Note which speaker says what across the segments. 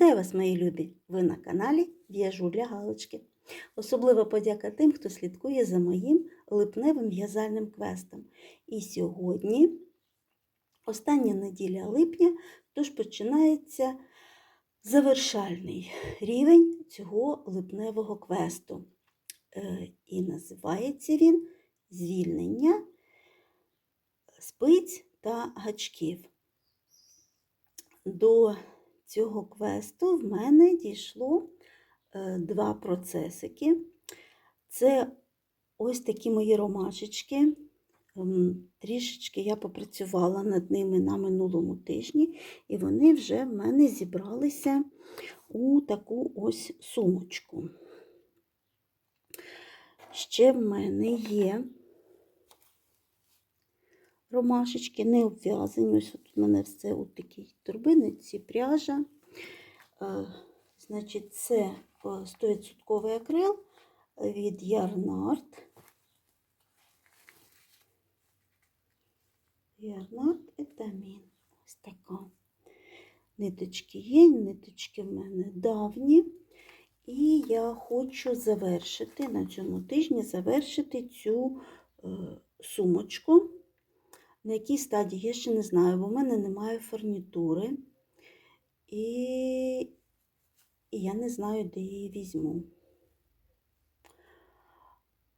Speaker 1: Вітаю вас, мої любі! Ви на каналі В'яжу для Галочки. Особлива подяка тим, хто слідкує за моїм липневим в'язальним квестом. І сьогодні остання неділя липня, тож починається завершальний рівень цього липневого квесту. Е, І називається він Звільнення спиць та гачків. До цього квесту в мене дійшло е, два процесики. Це ось такі мої ромашечки. Ем, Трішечки я попрацювала над ними на минулому тижні, і вони вже в мене зібралися у таку ось сумочку. Ще в мене є ромашечки не обв'язані. Ось тут у мене все у такій турбиниці, пряжа. Е, Значить, це е, 100% акрил від Ярнард. Ярнард етамін. Ось така. Ниточки є, ниточки в мене давні. І я хочу завершити на цьому тижні завершити цю е, сумочку. На якій стадії я ще не знаю, бо в мене немає фурнітури. І, і я не знаю, де її візьму.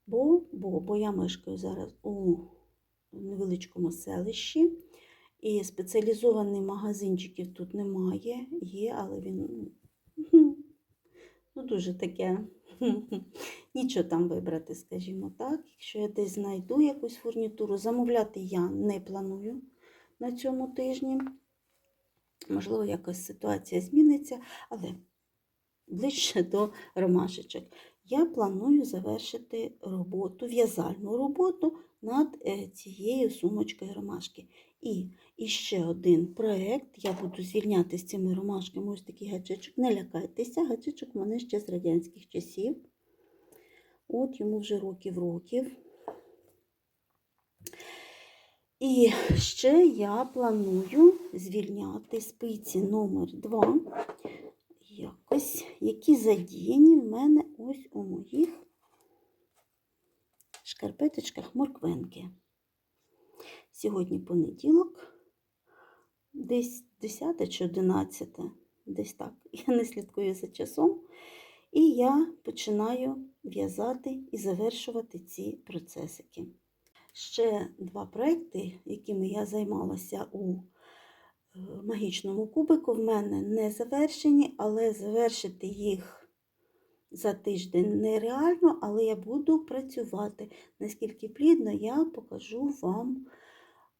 Speaker 1: Бо, бо, бо я мешкаю зараз у невеличкому селищі, і спеціалізованих магазинчиків тут немає, є, але він ну, дуже таке. Нічого там вибрати, скажімо так. Якщо я десь знайду якусь фурнітуру, замовляти я не планую на цьому тижні. Можливо, якась ситуація зміниться, але ближче до ромашечок. Я планую завершити роботу, в'язальну роботу над е, цією сумочкою ромашки. І, і ще один проєкт. Я буду звільняти з цими ромашками ось такий гачечок. Не лякайтеся, гачечок в мене ще з радянських часів. От йому вже років-років. І ще я планую звільняти спиці номер 2 якось, які задіяні в мене ось у моїх шкарпеточках морквинки. Сьогодні понеділок, десь 10 чи 11, десь так. Я не слідкую за часом. І я починаю в'язати і завершувати ці процесики. Ще два проекти, якими я займалася у магічному кубику, в мене не завершені, але завершити їх за тиждень нереально, але я буду працювати. Наскільки плідно, я покажу вам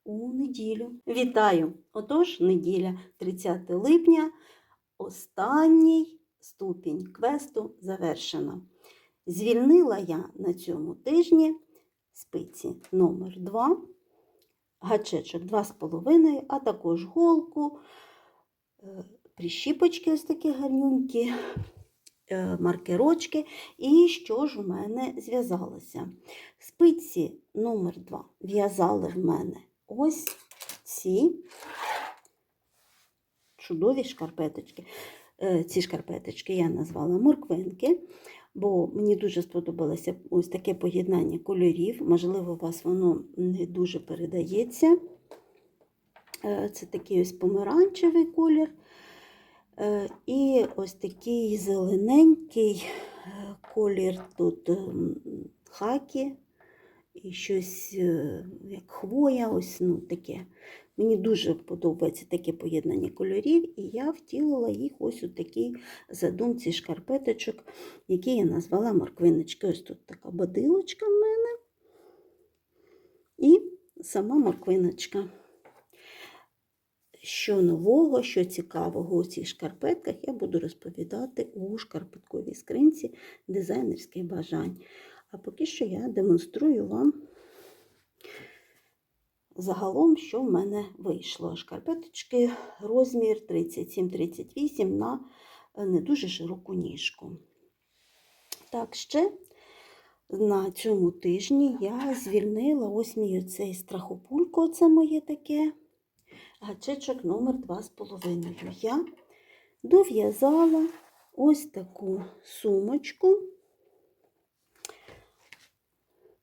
Speaker 1: у неділю. Вітаю! Отож, неділя, 30 липня, останній ступінь квесту завершено. Звільнила я на цьому тижні спиці номер 2 гачечок 2,5, а також голку, е, прищіпочки ось такі гарнюнькі, е, маркерочки. І що ж у мене зв'язалося? Спиці номер 2 в'язали в мене ось ці чудові шкарпеточки. Е, Ці шкарпеточки я назвала морквинки, бо мені дуже сподобалося ось таке поєднання кольорів. Можливо, у вас воно не дуже передається. Е, Це такий ось помаранчевий колір. Е, І ось такий зелененький е, колір тут хакі, і щось е, як хвоя, ось ну таке. Мені дуже подобається таке поєднання кольорів, і я втілила їх ось у такій задумці шкарпеточок, які я назвала морквиночки. Ось тут така бадилочка в мене і сама морквиночка. Що нового, що цікавого у цих шкарпетках, я буду розповідати у шкарпетковій скринці дизайнерських бажань. А поки що я демонструю вам загалом, що в мене вийшло. Шкарпеточки розмір 37-38 на е, не дуже широку ніжку. Так, ще на цьому тижні я звільнила ось мій оцей страхопулько, це моє таке гачечок номер 2,5. Я дов'язала ось таку сумочку. А, ага,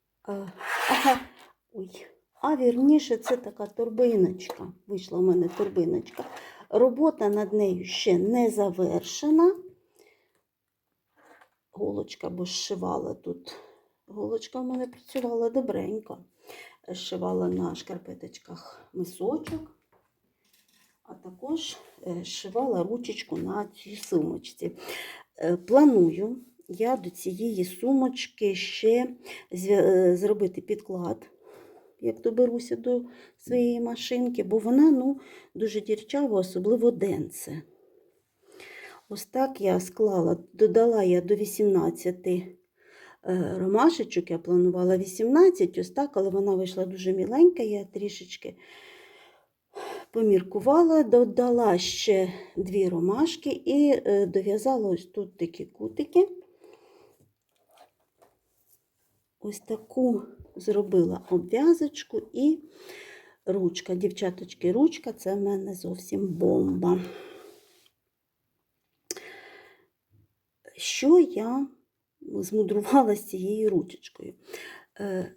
Speaker 1: ой, а вірніше, це така торбиночка. Вийшла в мене торбиночка. Робота над нею ще не завершена. Голочка, бо зшивала тут. Голочка в мене працювала добренько. Зшивала на шкарпеточках мисочок, а також е, зшивала ручечку на цій сумочці. Е, Планую я до цієї сумочки ще е, зробити підклад, як доберуся до своєї машинки, бо вона ну, дуже дірчава, особливо денце. Ось так я склала, додала я до 18 е, ромашечок, я планувала 18, ось так, але вона вийшла дуже міленька, я трішечки поміркувала, додала ще дві ромашки і е, дов'язала ось тут такі кутики. Ось таку зробила обв'язочку і ручка. Дівчаточки, ручка це в мене зовсім бомба. Що я змудрувала з цією ручечкою? Е,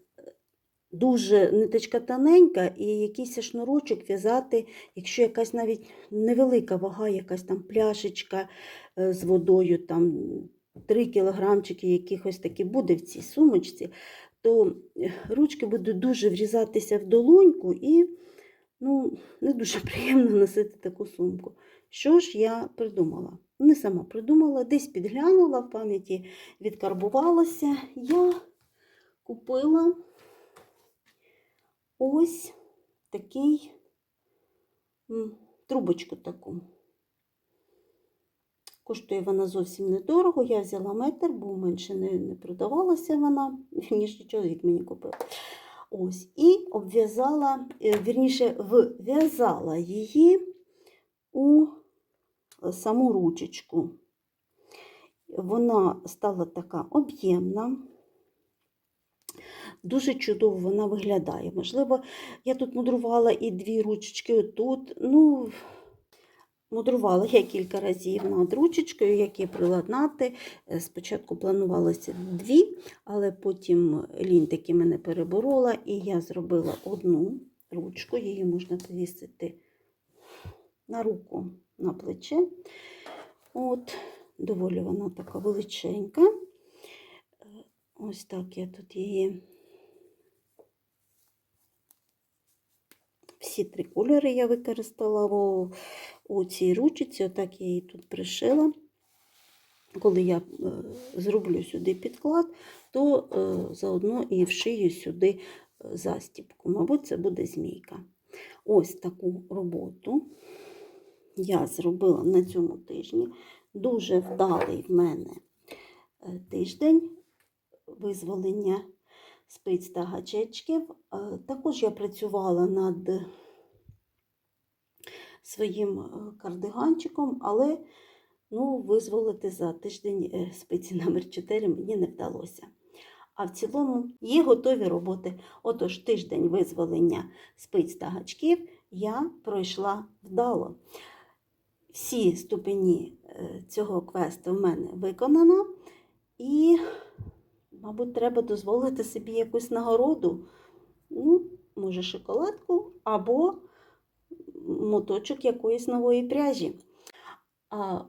Speaker 1: Дуже ниточка тоненька, і якийсь шнурочок в'язати, якщо якась навіть невелика вага, якась там пляшечка е, з водою, там 3 кілограмчики якихось такі буде в цій сумочці, то е, ручки будуть дуже врізатися в долоньку і ну, не дуже приємно носити таку сумку. Що ж я придумала? Не сама придумала, десь підглянула в пам'яті, відкарбувалася. Я купила ось такий трубочку таку. Коштує вона зовсім недорого. Я взяла метр, бо менше не, не продавалася вона, ніж чоловік мені купив. Ось, і обв'язала, е, вірніше, вв'язала її у саму ручечку. Вона стала така об'ємна. Дуже чудово вона виглядає. Можливо, я тут мудрувала і дві ручечки отут. Ну, мудрувала я кілька разів над ручечкою, які приладнати. Е, Спочатку планувалося дві, але потім лінь таки мене переборола, і я зробила одну ручку, її можна повісити на руку, на плече. От, доволі вона така величенька. Е, Ось так я тут її. Всі три кольори я використала у цій ручці, отак я її тут пришила. Коли я е, зроблю сюди підклад, то е, заодно і вшию сюди е, застіпку. Мабуть, це буде змійка. Ось таку роботу я зробила на цьому тижні. Дуже вдалий в мене тиждень визволення спиць та гачечків. Також я працювала над своїм е, кардиганчиком, але ну, визволити за тиждень е, спиці номер 4 мені не вдалося. А в цілому є готові роботи. Отож, тиждень визволення спиць та гачків я пройшла вдало. Всі ступені е, цього квесту в мене виконано. І, мабуть, треба дозволити собі якусь нагороду. Ну, може, шоколадку або моточок якоїсь нової пряжі. А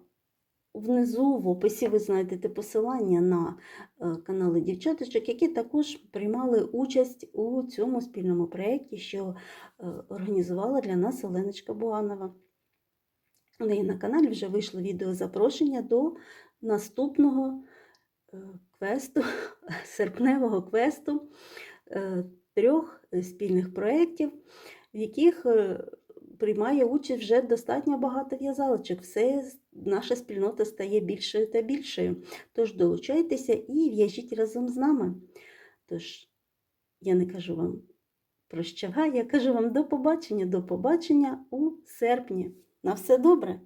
Speaker 1: внизу в описі ви знайдете посилання на е, канали дівчаточок, які також приймали участь у цьому спільному проєкті, що е, організувала для нас Оленочка Буанова. У неї на каналі вже вийшло відео запрошення до наступного е, квесту, серпневого квесту трьох спільних проєктів, в яких приймає участь вже достатньо багато в'язалочок. Все наша спільнота стає більшою та більшою. Тож долучайтеся і в'яжіть разом з нами. Тож, я не кажу вам прощавай, я кажу вам до побачення, до побачення у серпні. На все добре!